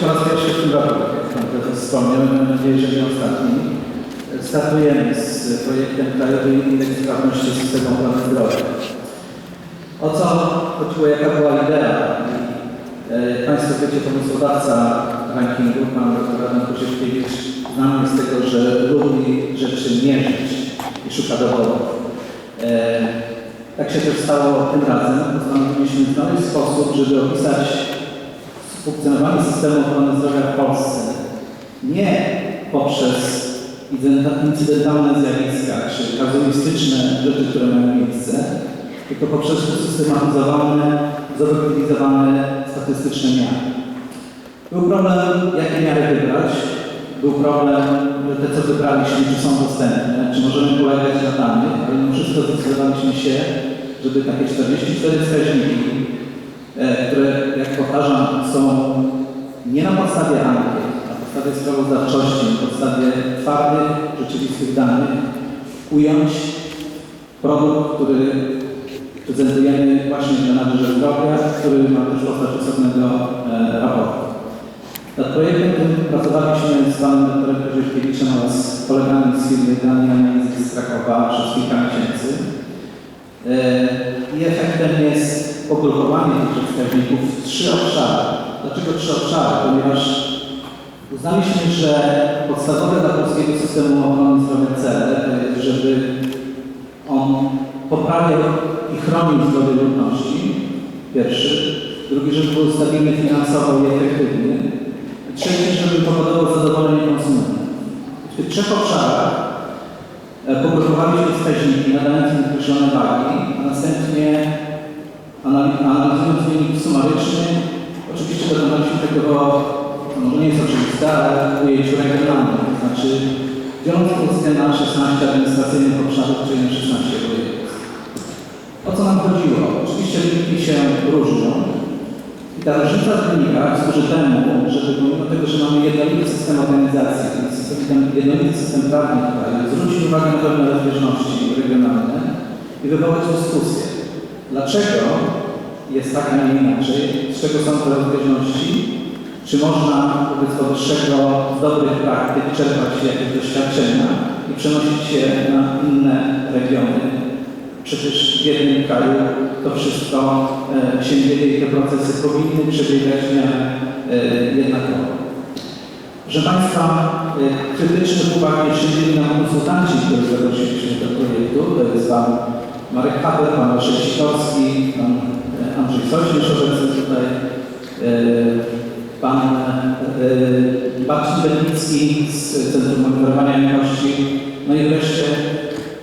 po raz pierwszy w tym roku, tak jak Pan Prezes wspomniał, mam nadzieję, że nie ostatni, startujemy z projektem Krajowy Indeks Sprawności Systemu Ochrony Zdrowia. O co chodziło, jaka była idea? E, Państwo wiecie, pomysłodawca rankingu, pan dr Adam Koziewkiewicz, znany z tego, że lubi rzeczy mierzyć i szuka dowodów. E, Tak się też stało tym razem. Postanowiliśmy znaleźć sposób, żeby opisać funkcjonowanie systemu ochrony zdrowia w Polsce nie poprzez incydenta- incydentalne zjawiska czy kazuistyczne rzeczy, które mają miejsce, tylko poprzez usystematyzowane, zobrazowane statystyczne miary. Był problem, jakie miary wybrać. Był problem, że te, co wybraliśmy, czy są dostępne, czy możemy polegać na danych, ale mimo wszystko zdecydowaliśmy się, żeby takie 44 wskaźniki, są nie na podstawie ankiet, na podstawie sprawozdawczości, na podstawie twardych, rzeczywistych danych, ująć produkt, który prezentujemy właśnie dla nadzorze zdrowia, który ma też postać osobnego e, raportu. Nad projektem tym pracowaliśmy z panem doktorem Koziewkiewiczem oraz kolegami z firmy Dani Analizy z Krakowa przez kilka miesięcy. E, I efektem jest pogrupowanie tych wskaźników w trzy obszary. Dlaczego trzy obszary? Ponieważ uznaliśmy, że podstawowe dla polskiego systemu ochrony zdrowia cele to jest, żeby on poprawiał i chronił zdrowie ludności, pierwszy. Drugi, żeby był stabilny finansowo i efektywny. Trzeci, żeby powodował zadowolenie konsumentów. W tych trzech obszarach e, pogrupowaliśmy wskaźniki, nadając im określone wagi, a następnie analizując wynik sumaryczny, oczywiście dokonaliśmy tego, to może nie jest oczywiste, ale ujęciu regionalnym, to znaczy biorąc Polskę na 16 administracyjnych obszarów, czyli na 16 województw. O co nam chodziło? Oczywiście wyniki się różnią. I ta różnica w wynikach służy temu, żeby pomimo tego, że mamy jednolity system organizacji, system, jednolity system prawny w kraju, zwrócić uwagę na pewne rozbieżności regionalne i wywołać dyskusję. Dlaczego jest tak, a nie inaczej? Z czego są rozbieżności? Czy można wobec powyższego z dobrych praktyk czerpać jakieś doświadczenia i przenosić je na inne regiony? Przecież w jednym kraju to wszystko e, się dzieje i te procesy powinny przebiegać w miarę e, jednakowo. Proszę Państwa, e, krytycznych uwag nie nam konsultanci, których zaprosiliśmy do projektu. To jest Pan Marek Haber, Pan Leszek Sikorski, Pan Andrzej Sośnierz obecny tutaj, e, Pan e, Marcin Bednicki z Centrum Monitorowania Jakości, no i wreszcie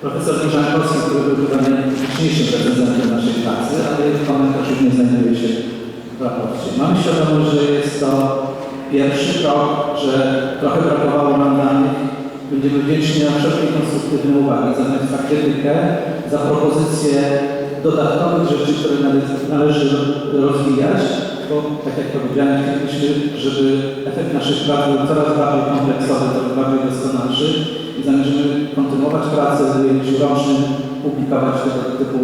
profesor Miżankowski, który był chyba najliczniejszym reprezentantem naszej pracy, ale jego komentarz nie znajduje się w raporcie. Mamy świadomość, że jest to pierwszy krok, że trochę brakowało nam danych. Będziemy wdzięczni za wszelkie konstruktywne uwagi, za Państwa krytykę, za propozycje dodatkowych rzeczy, które nale- należy rozwijać, bo tak jak powiedziałem, chcielibyśmy, żeby efekt naszych prac był coraz bardziej kompleksowy, coraz bardziej doskonalszy i zamierzymy kontynuować pracę w ujęciu rocznym, publikować tego typu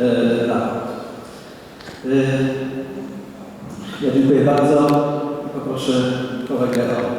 e, raport. E, ja dziękuję bardzo i poproszę kolegę o